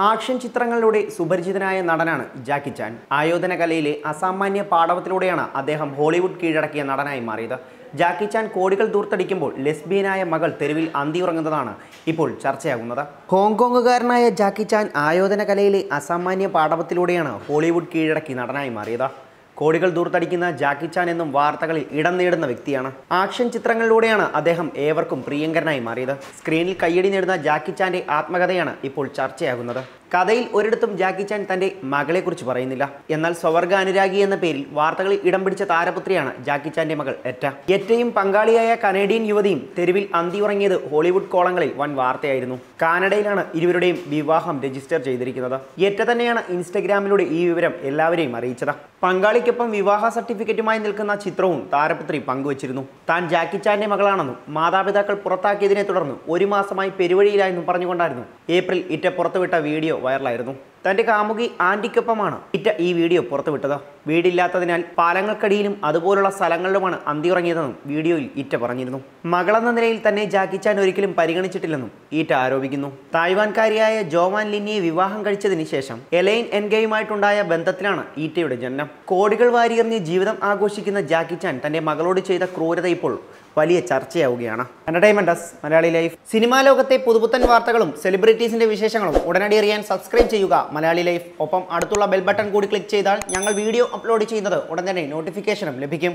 Action ചിത്രങ്ങളിലൂടെ സുപരിചിതനായ നടനാണ് ജാക്കി ചാൻ. ആയോധന കലയിലെ അസാമാന്യ പാടവത്തിലൂടെയാണ് അദ്ദേഹം ഹോളിവുഡ് കീഴടക്കിയ നടനായി മാറിയത്. ജാക്കി ചാൻ കോടികൾ ദൂർത്തടിക്കുമ്പോൾ ലെസ്ബിയനായ മകൾ തെരുവിൽ അന്തിയുറങ്ങുന്നതാണ് ഇപ്പോൾ ചർച്ചയാകുന്നത്. ഹോങ്കോങ്ങുകാരനായ ജാക്കി ചാൻ ആയോധന കലയിലെ അസാമാന്യ പാടവത്തിലൂടെയാണ് ഹോളിവുഡ് കീഴടക്കി നടനായി മാറിയത്. കോടികൾ ദൂർത്തടിക്കുന്ന ജാക്കി ചാൻ എന്നും വാർത്തകളിൽ ഇടം നേടുന്ന വ്യക്തിയാണ്. ആക്ഷൻ ചിത്രങ്ങളിലൂടെയാണ് അദ്ദേഹം ഏവർക്കും പ്രിയങ്കരനായി മാറിയത്. സ്ക്രീനിൽ കയ്യടി നേടുന്ന ജാക്കി ചാന്റെ ആത്മകഥയാണ് ഇപ്പോൾ ചർച്ചയാകുന്നത്. കഥയിൽ ഒരിടത്തും ജാക്കി ചാൻ തന്റെ മകളെക്കുറിച്ച് പറയുന്നില്ല. എന്നാൽ സ്വവർഗ അനുരാഗി എന്ന പേരിൽ വാർത്തകളിൽ ഇടം പിടിച്ച താരപുത്രിയാണ് ജാക്കി ചാന്റെ മകൾ എറ്റ. എറ്റയും പങ്കാളിയായ കനേഡിയൻ യുവതിയും തെരുവിൽ അന്തി ഉറങ്ങിയത് ഹോളിവുഡ് കോളങ്ങളിൽ വൻ വാർത്തയായിരുന്നു. കാനഡയിലാണ് ഇരുവരുടെയും വിവാഹം രജിസ്റ്റർ ചെയ്തിരിക്കുന്നത്. എറ്റ തന്നെയാണ് ഇൻസ്റ്റഗ്രാമിലൂടെ ഈ വിവരം എല്ലാവരെയും അറിയിച്ചത്. പങ്കാളിക്കൊപ്പം വിവാഹ സർട്ടിഫിക്കറ്റുമായി നിൽക്കുന്ന ചിത്രവും താരപുത്രി പങ്കുവച്ചിരുന്നു. താൻ ജാക്കി ചാന്റെ മകളാണെന്നും മാതാപിതാക്കൾ പുറത്താക്കിയതിനെ തുടർന്ന് ഒരു മാസമായി പെരുവഴിയിലായെന്നും പറഞ്ഞുകൊണ്ടായിരുന്നു. ഏപ്രിൽ ഇറ്റ പുറത്തുവിട്ട വീഡിയോ വൈറലായിരുന്നു. തന്റെ കാമുകി ആന്റിക്കൊപ്പമാണ്. ഇറ്റ ഈ വീഡിയോ പുറത്തുവിട്ടത്. വീടില്ലാത്തതിനാൽ പാലങ്ങൾക്കടിയിലും അതുപോലുള്ള സ്ഥലങ്ങളിലുമാണ് അന്തിയുറങ്ങിയതെന്നും വീഡിയോയിൽ ഇറ്റ പറഞ്ഞിരുന്നു. മകളെന്ന നിലയിൽ തന്നെ ജാക്കി ചാൻ ഒരിക്കലും പരിഗണിച്ചിട്ടില്ലെന്നും ഈറ്റ ആരോപിക്കുന്നു. തായ്വാൻകാരിയായ ജോവാൻ ലിന്നിയെ വിവാഹം കഴിച്ചതിന് ശേഷം എലൈൻ എൻഗയുമായിട്ടുണ്ടായ ബന്ധത്തിലാണ് ഈറ്റയുടെ ജനനം. കോടികൾ വാരിയെറിഞ്ഞ് ജീവിതം ആഘോഷിക്കുന്ന ജാക്കി ചാൻ തന്റെ മകളോട് ചെയ്ത ക്രൂരത ഇപ്പോൾ വലിയ ചർച്ചയാവുകയാണ്. Entertainment Malayali life. സിനിമാ ലോകത്തെ പുതുപുത്തൻ വാർത്തകളും സെലിബ്രിറ്റീസിന്റെ വിശേഷങ്ങളും ഉടനടി അറിയാൻ സബ്സ്ക്രൈബ് ചെയ്യുക മലയാളി ലൈഫ്. ഒപ്പം അടുത്തുള്ള ബെൽ ബട്ടൺ കൂടി ക്ലിക്ക് ചെയ്താൽ ഞങ്ങൾ വീഡിയോ അപ്ലോഡ് ചെയ്യുന്നത് ഉടൻ തന്നെ നോട്ടിഫിക്കേഷനും ലഭിക്കും.